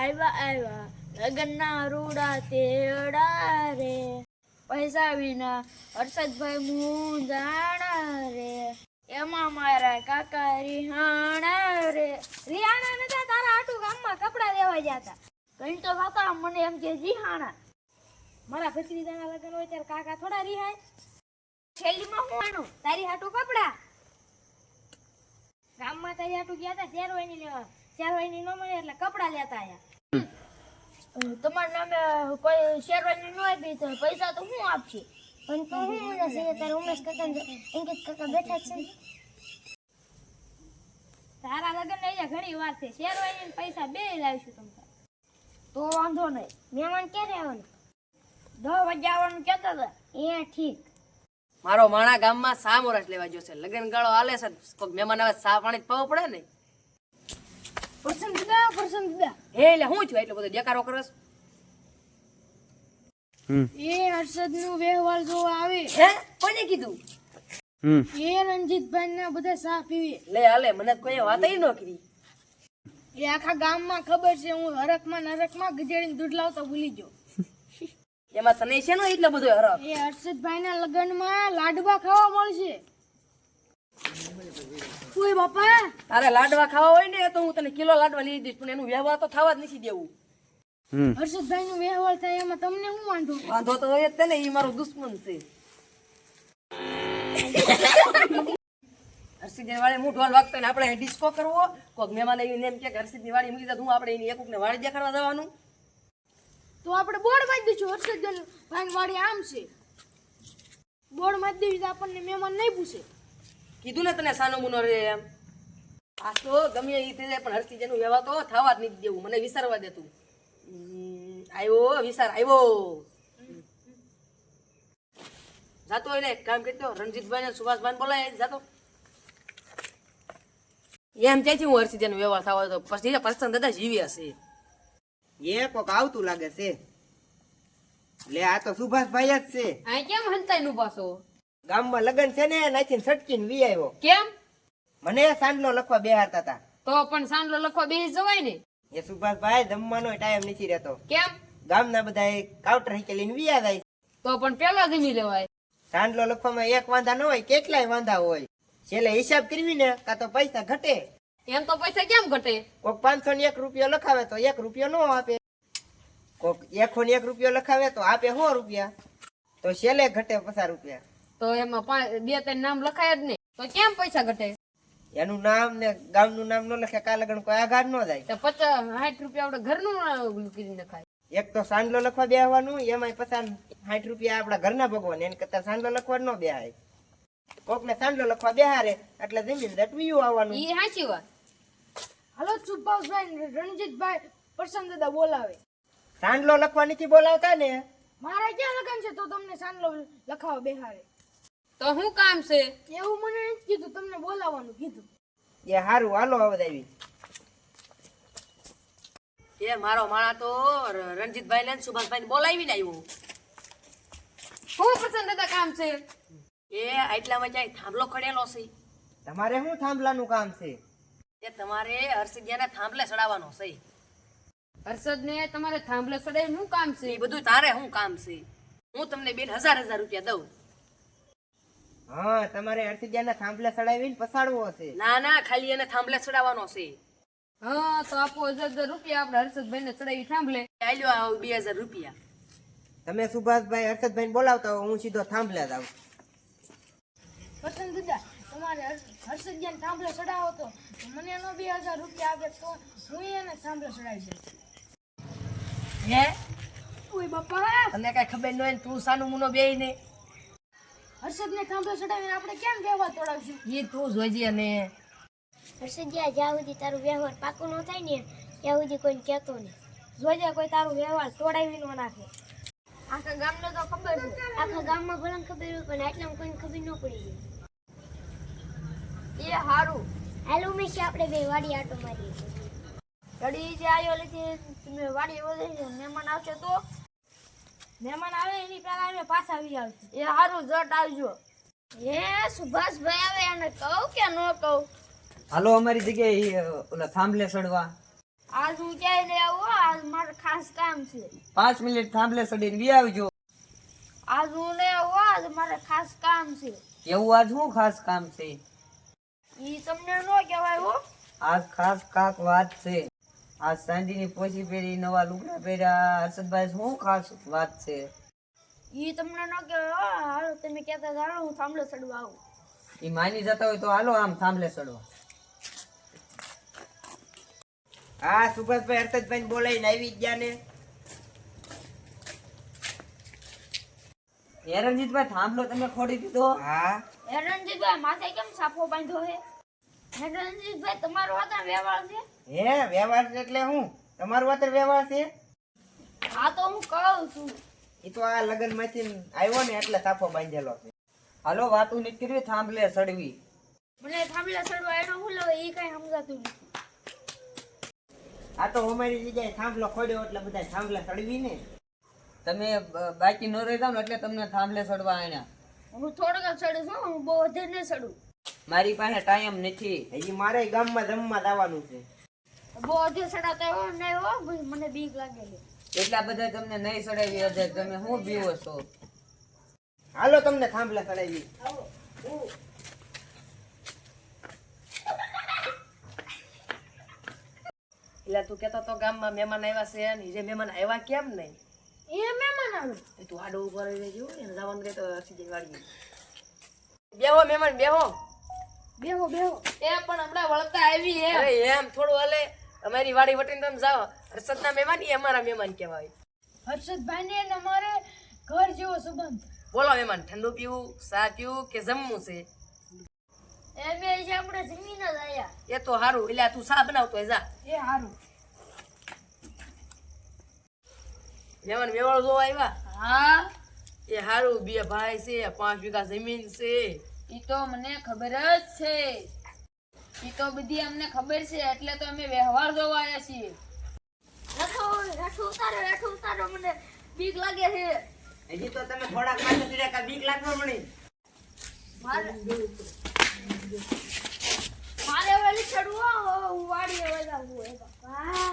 આવ્યા આવ્યા. લગ્નના રૂડા તેડા રે પૈસા વિના હર્ષદભાઈ મૂંઝાણા રે એમાં મારા કાકા રિહાણા રે રિહાણા નતા તારા આટું ગામમાં કપડા લેવા ગયા હતા કઈ તો કાકા મને એમ કે રિહાણા મારા ભત્રીજાના લગ્ન હોય ત્યારે કાકા થોડા રિહાય. છેલ્લીમાં હું આનું તારી હાટું કપડા? ગામમાં તારી હાટુ ગયા હતા શેરવાની લેવા? શેરવાની ન મળે એટલે કપડા લેતા આવ્યા તમારા નામે કોઈ શેરવાની ન આપી તો પૈસા તો હું આપશે? પણ તો હું મને છે તારે ઉમેશ કાકા અંકિત કાકા બેઠા છે તારા લગ્ન ને ઘણી વાર છે શેરવાની પૈસા બે લાવીશું તમને તો વાંધો નહીં. મહેમાન ક્યારે આવવાનું? દસ વાગે આવવાનું કહેતા હતા. એ ઠીક. મારો માણા ગામમાં સા મોરસ લેવા જોશે છે. લગન ગાળો હાલે છે. કોઈ મહેમાન આવે સા પાણી પાવો પડે ને. પસંદ દીધા પસંદ એટલે હું છું એટલો બધો દેકારો કરસ એ હર્ષદનું વ્યવહાર જોવા આવે. હે? કોને કીધું? એ રંજીતભાઈ ના બધા સા પીવે. લે હાલે મને કોઈ વાત ન કરી. એ આખા ગામમાં ખબર છે હું હરકમાં નરકમાં ગધેડીને દૂધ લાવતા ભૂલી ગયો. એમાં તને છે ને એટલો બધો હરખ? એ હર્ષદભાઈ ના લગ્નમાં લાડવા ખાવા મળશે. ઓય બાપા. તારે લાડવા ખાવા હોય ને તો હું તને કિલો લાડવા લઈ દઈશ પણ એનું વ્યવહાર તો થવા જ નથી દેવું. હર્ષદભાઈ નું વ્યવહાર થાય એમાં તમને શું વાંધો? વાંધો તો હોય જ તે ને એ મારો દુશ્મન છે. હર્ષિદની વાળી હું ઢોલ વાગતો ને આપણે ડિસ્કો કરવો. કોઈક મહેમાન આવીને એમ કે હર્ષિદની વાળી મૂકી હું આપણે એની એકુક ને વાળી દેખાડવા જવાનું? તો આપણે બોર્ડમાં દઈશું હર્ષદ ભાઈ વાડી આમ છે. બોર્ડમાં દઈશું આપણને મહેમાન નહીં પૂછે. કીધું ને તને સાનો મુનો રે એમ. આ તો ગમે એ થઈ જાય પણ હર્ષિદ એનું વ્યવહાર તો થવા જ નથી દેવું. મને વિસારવા દે તું. આવ્યો વિસાર આવ્યો જાતો એને કામ કરતો રણજીતભાઈ ને સુભાષભાઈ બોલાય જાતો. એમ ક્યાંથી હું હર્ષિદ એનો વ્યવહાર થવા તો પછી પસંદ દાદા જીવી હશે. એ કોક આવતું લાગે છે. લે આ તો સુભાષભાઈ જ છે. આ કેમ હંતાઈ નું પાછો ગામમાં લગન છે ને નાથી સટકીને વી આવ્યો. કેમ? મને સાંડલો લખવા બેહારતા હતા. તો પણ સાંડલો લખવા બેસી જવાય ને. એ સુભાષભાઈ જમવાનો ટાઈમ નથી રહેતો. કેમ? ગામના બધા કાઉન્ટર હિકેલીને વિયા જાય તો પણ પેલા જમી લેવાય. સાંડલો લખવામાં એક વાંધા ન હોય કેટલાય વાંધા હોય. છેલ્લે હિસાબ કરવી ને કાં તો પૈસા ઘટે. એમ તો પૈસા કેમ ઘટે? કોક પાંચસો ને એક રૂપિયો લખાવે તો એક રૂપિયો નો આપે. કોક એકસો ને એક રૂપિયો લખાવે તો આપે સો રૂપિયા. તો છેલ્લે ઘટે પચાસ રૂપિયા. તો એમાં બે ત્રણ નામ લખાય જ નહીં. તો કેમ પૈસા ઘટે? એનું નામ ને ગામનું નામ ન લખે કા લગન કોઈ આઘાત ન જાય તો પચાસ સાઠ રૂપિયા આપણે ઘરનું કરી નખાય. એક તો સાંડલો લખવા બેહવાનું એમાંય પચાસ સાઠ રૂપિયા આપણા ઘરના ભગવાન એને કરતા સાંડલો લખવા ન બેહાય. કોક ને સાંડલો લખવા બેહારે એટલે જમીન દટવીયું આવવાનું. એ સાચી વાત. હાલો સુભાષભાઈ રણજીતભાઈ પ્રસન્ન દાદા બોલાવે. સાંડલો લખવા નથી બોલાવતા ને? મારા ક્યાં લગન છે? તો તમને સાંજલો લખાવા બેહારે તો શું કામ છે? એવું મને કીધું તમને બોલાવવાનું કીધું. એ હારું હાલો આવદ દેવી. એ મારો માણા તો રણજીતભાઈ ને સુભાષભાઈ ને બોલાવીને આવ્યો. શું પસંદ હતા કામ છે? એ આટલામાં ક્યાંય થાંભલો ખડેલો છે. તમારે શું થાંભલાનું કામ છે? એ તમારે હર્ષિદિયાને થાંભલે ચડાવવાનો છે. હર્ષદ ને તમારે થાંભલે ચડાવી શું કામ છે? એ બધું તારે શું કામ છે? હું તમને બેન હજાર હજાર રૂપિયા દઉં. હા તમારે અર્થિજાના થાંભલા ચડાવીને પસાડવો હશે ના ના ખાલી એને થાંભલે ચડાવવાનો છે. હા તો આપો હજાર હજાર રૂપિયા આપણે હર્ષદભાઈ ને ચડાવી થાંભલે. ચાલ્યો આવો બે હજાર રૂપિયા. તમે સુભાષભાઈ હર્ષદભાઈ બોલાવતા હો હું સીધો થાંભલા જ આવું પસંદ દાદા તમારે હર્ષદજાને સાંભળે ચડાવો તો મને એનો બે હજાર રૂપિયા આપે તો હું એને થાંભલે ચડાવી દઉં હે? ઓય બાપા! તને કઈ ખબર ન હોય તું સાનું મુનો બે ને. હર્ષદને થાંભલો ચડાવીને આપણે કેમ વ્યવહાર તોડાવશું? એ તું જોજે અને હર્ષદિયા જ્યાં સુધી તારું વ્યવહાર પાકું ન થાય ને ત્યાં સુધી કોઈને કહેતો નહીં. જોજે કોઈ તારું વ્યવહાર તોડાવી ન નાખે. આખા ગામને તો ખબર છે. આખા ગામમાં ભલે ખબર હોય પણ આટલામાં કોઈને ખબર ન પડી જાય એ હારું. હાલ ઉમેશ આપણે બે વાડી આટો મારીએ. રડી જે આવ્યો લીધી તમે વાડી વધે મહેમાન આવશે તો? મહેમાન આવે એની પહેલા અમે પાછા આવી આવશું. એ સારું જટ આવજો. હે સુભાષભાઈ આવે એને કહું કે ન કહું? હાલો અમારી જગ્યાએ ઓલા થાંભલે ચડવા. આજ હું ક્યાંય લઈ આવું આજ મારે ખાસ કામ છે. પાંચ મિનિટ થાંભલે સડીને બી આવજો. આજ હું નહીં આવું આજ મારે ખાસ કામ છે. એવું આજ શું ખાસ કામ છે? ઈ તમને ન કહેવાય હો. આજ ખાસ કાક વાત છે. આજ સાંજીની પોચી પહેરી નવા લુગડા પહેર્યા. હર્ષદભાઈ શું ખાસ વાત છે? ઈ તમને ન કે હાલો તમે કહેતા હતા, હાલો હું થાંભલે ચડવા આવું. એ માની જતા હોય તો હાલો આમ થાંભલે ચડવા હા સુભાષભાઈ હર્ષદભાઈ બોલાવીને આવી ગયા ને. હેરણજીતભાઈ થાંભલો તમે ખોડી દીધો? હા. હેરણજીતભાઈ માથે કેમ સાફો બાંધ્યો હે હે? રણજીતભાઈ તમારો વાતર વ્યવહાર છે? હે વ્યવહાર એટલે હું? તમારો વાતર વ્યવહાર છે? આ તો હું કહું છું. એ તો આ લગ્નમાંથી આવ્યો ને એટલે સાફો બાંધેલો છે. હાલો વાતું નીકળવી થાંભલે સડવી મને થાંભલા ચડવા એનો હું એ કઈ સમજાતું નથી. આ તો અમારી જગ્યાએ થાંભલો ખોડ્યો એટલે બધા થાંભલા સળવી ને. તમે બાકી ન રહી ને એટલે તમને થાંભલે સડવા આણ્યા હું થોડોક ચડું છું હું બહુ વધારે નહીં ચડું. મારી પાસે ટાઈમ નથી. હજી મારે ગામમાં જમવા જવાનું છે. બહુ અધે ચડાતા હો નહીં હો મને બીક લાગે છે. એટલા બધા તમને નહીં સડાવી અધે તમે શું બીવો છો? હાલો તમને થાંભલા સડાવી. એટલે તું કેતો તો ગામમાં મહેમાન આવ્યા છે ને જે મહેમાન આવ્યા કેમ નહીં? એ મહેમાન આવે. તું આડો ઊભો રહી રહેજો એને જવાનું કહે તો ઓક્સિજન વાળી બેહો મહેમાન બેહો. બેહો બેહો. એ પણ હમણાં વળતા આવી હે અરે એમ થોડું હલે. અમારી વાડી વટીને તમે જાઓ. હર્ષદના મહેમાન એ અમારા મહેમાન કહેવાય. હર્ષદભાઈ ને અમારે ઘર જેવો સંબંધ. બોલો મહેમાન ઠંડુ પીવું ચા પીવું કે જમવું છે? એ બે છે આપણે જમીન જ આયા. એ તો સારું એટલે તું ચા બનાવતો જા. એ હારું. મહેમાન મેવાળ જોવા આવ્યા? હા. એ સારું બે ભાઈ છે પાંચ વીઘા જમીન છે. ઈ તો મને ખબર જ છે. ઈ તો બધી અમને ખબર છે એટલે તો અમે વ્યવહાર જોવા આવ્યા છીએ. રાઠો રાઠો ઉતારો રાઠો ઉતારો મને બીક લાગે છે. હજી તો તમે થોડાક માથે ચડ્યા કા બીક લાગવા મળી મારે મારે હવે ચડવું હો, હું વાડીએ વગાડવું હે બાપા.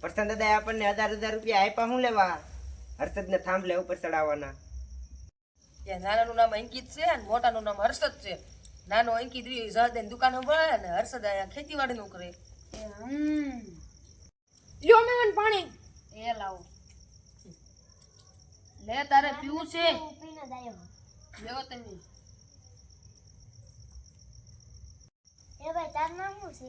પ્રસન્ન દાદા આપણને હજાર હજાર રૂપિયા આપ્યા હું લેવા? હર્ષદ ને થાંભલે ઉપર ચડાવવાના. એ નાનાનું નામ અંકિત છે અને મોટાનું નામ હર્ષદ છે. નાનો અંકિત રી જહદેન દુકાન ભરે અને હર્ષદ અહીંયા ખેતીવાડીનું કરે. લ્યો મેવન પાણી. એ લાવો. લે તારે પીવું છે. લેવો તમે. એ ભાઈ તાર નામ શું છે?